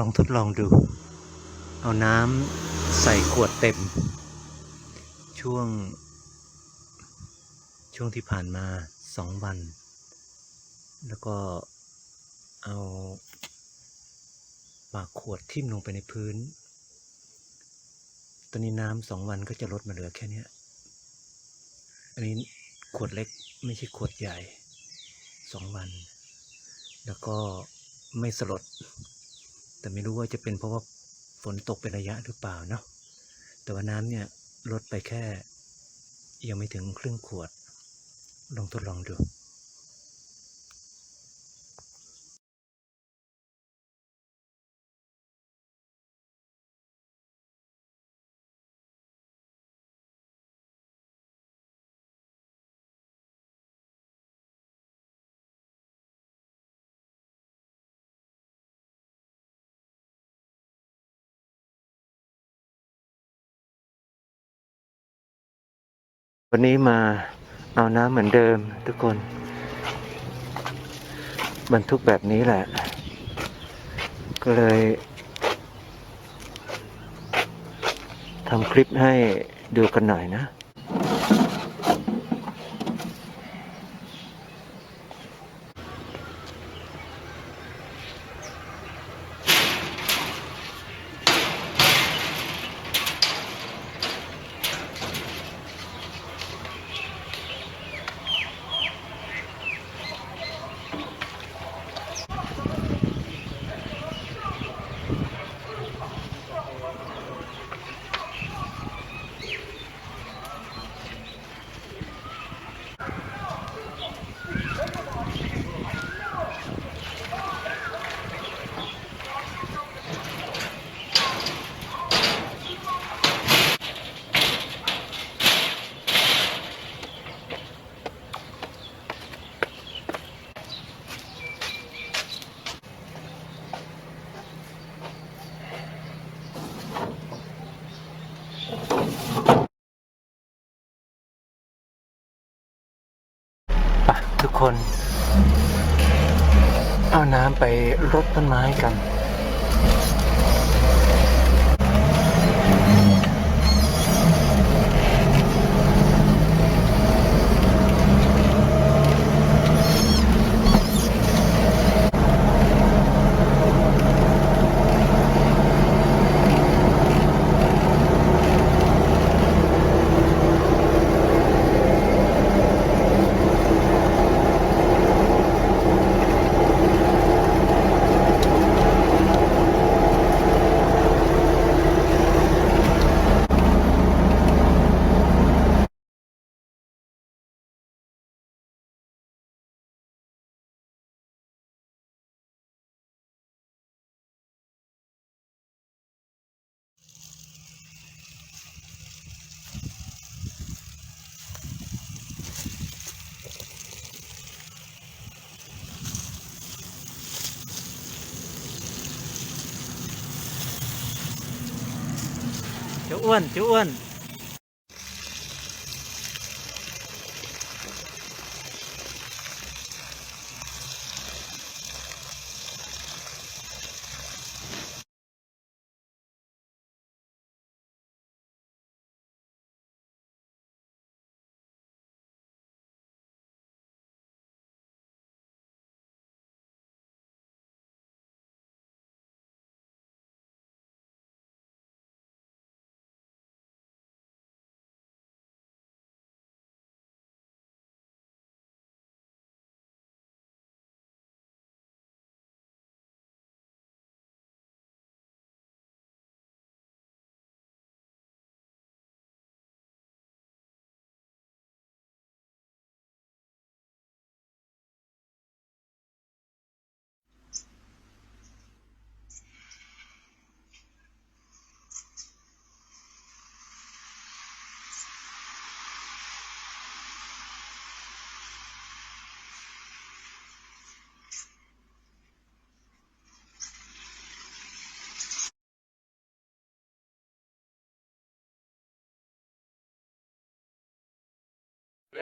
ลองทดลองดู เอาน้ำใส่ขวดเต็ม ช่วง ช่วงที่ผ่านมาสองวัน แล้วก็เอาปากขวดทิ่มลงไปในพื้น ตอนนี้น้ำสองวันก็จะลดมาเหลือแค่นี้อันนี้ขวดเล็กไม่ใช่ขวดใหญ่สองวัน แล้วก็ไม่สลด แต่ไม่รู้ว่าจะเป็นเพราะว่าฝนตกเป็นระยะหรือเปล่าเนาะแต่ว่าน้ำเนี่ยลดไปแค่ ยังไม่ถึงครึ่งขวด ลองทดลองดู วันนี้มาเอาน้ำเหมือนเดิมทุกคนบรรทุกแบบนี้แหละ ก็เลยทำคลิปให้ดูกันหน่อยนะ คน เอาน้ำไปรดต้นไม้กัน เจ้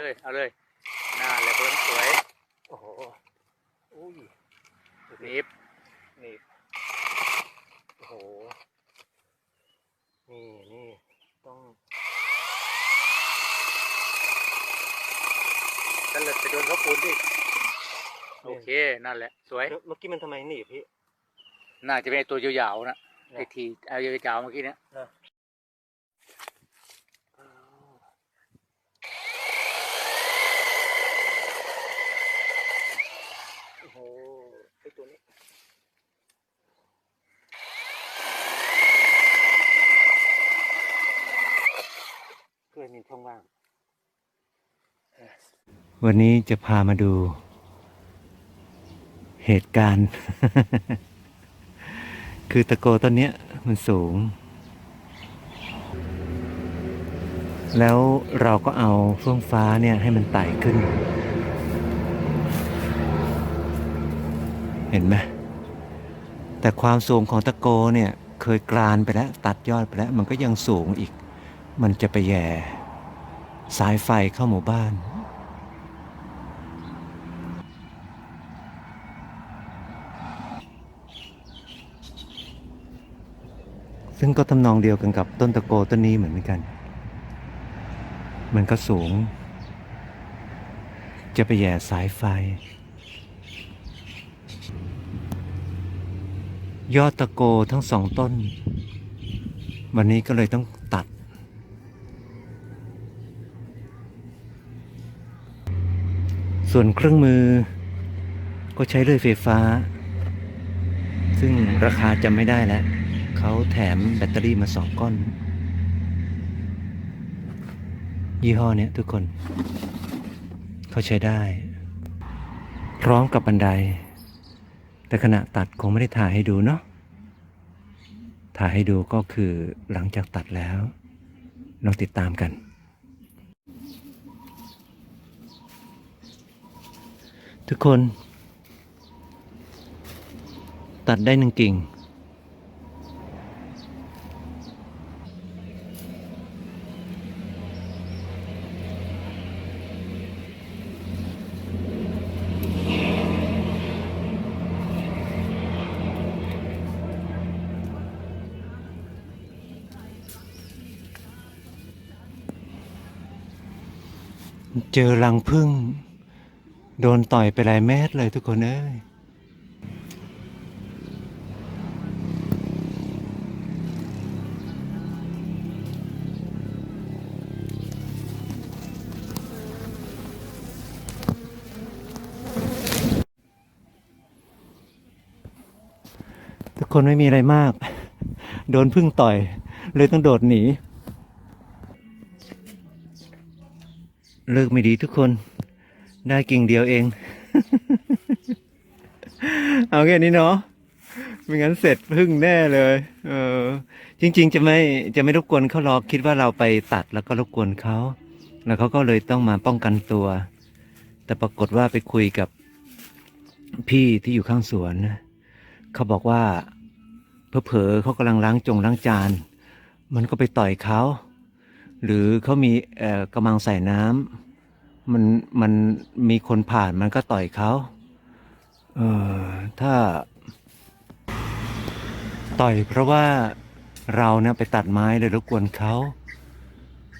เจ้าอ้วนเลย เอาเลยหน้าแหลมเบิ้งสวย โอ้โหอุ้ยหนีบนี่นี่นี่ต้องถ้าเลิดไปโดนเขาปูนดิโอเค นั่นแหละ สวย เมื่อกี้มันทำไมหนีบพี่ น่าจะเป็นไอ้ตัว ยาวๆนะนะไอ้ทีเอายาวๆเมื่อกี้เนี้ย โอ้โห ไอตัวนี้เคยมีช่องว่าง วันนี้จะพามาดู เหตุการณ์ คือตะโกต้นนี้มันสูง แล้วเราก็เอาเฟื่องฟ้าเนี่ยให้มันไต่ขึ้น เห็นไหมแต่ความสูงของตะโกเนี่ยเคยกรานไปแล้วตัดยอดไปแล้ว มันก็ยังสูงอีก มันจะไปแย่ สายไฟเข้าหมู่บ้าน ซึ่งก็ทำนองเดียวกันกับต้นตะโกต้นนี้เหมือนกัน มันก็สูง จะไปแย่สายไฟ ยอดตะโกทั้งสองต้น วันนี้ก็เลยต้องตัด ส่วนเครื่องมือ ก็ใช้เลื่อยไฟฟ้า ซึ่งราคาจำไม่ได้แล้ว เขาแถมแบตเตอรี่มาสองก้อน ยี่ห้อเนี้ยทุกคน เขาใช้ได้ พร้อมกับบันได แต่ขณะตัดคงไม่ได้ถ่ายให้ดูเนาะถ่ายให้ดูก็คือหลังจากตัดแล้วลองติดตามกัน ทุกคน ตัดได้หนึ่งกิ่ง เจอรังพึ่ง โดนต่อยไปหลายเมตรเลยทุกคนเอ้ยทุกคนไม่มีอะไรมาก โดนพึ่งต่อย เลยต้องโดดหนี เลิกไม่ดีทุกคน ได้กิ่งเดียวเอง เอาแค่นี้เนาะไม่งั้นเสร็จพึ่งแน่เลย เออ จริง ๆ จะไม่จะไม่รบกวนเขาหรอกคิดว่าเราไปตัดแล้วก็รบกวนเขา แล้วเขาก็เลยต้องมาป้องกันตัว แต่ปรากฏว่าไปคุยกับพี่ที่อยู่ข้างสวนเขาบอกว่าเผลอๆเขากำลังล้างจงล้างจาน มันก็ไปต่อยเขา หรือเขามีกำลังใส่น้ำมันมันมีคนผ่านมันก็ต่อยเขาเออถ้า ต่อยเพราะว่าเราเนี่ยไปตัดไม้เลยรบกวนเขา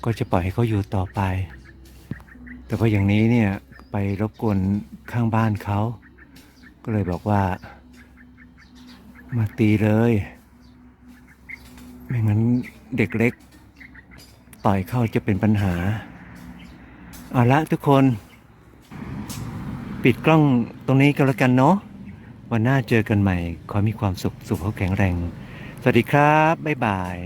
ก็จะปล่อยให้เขาอยู่ต่อไป แต่พออย่างนี้เนี่ยไปรบกวนข้างบ้านเขา ก็เลยบอกว่า มาตีเลย ไม่งั้นเด็กเล็ก ต่อยเข้าจะเป็นปัญหา เอาละทุกคน ปิดกล้องตรงนี้ก็แล้วกันเนาะวันหน้าเจอกันใหม่ ขอมีความสุข สุขเขาแข็งแรง สวัสดีครับ บ๊ายบาย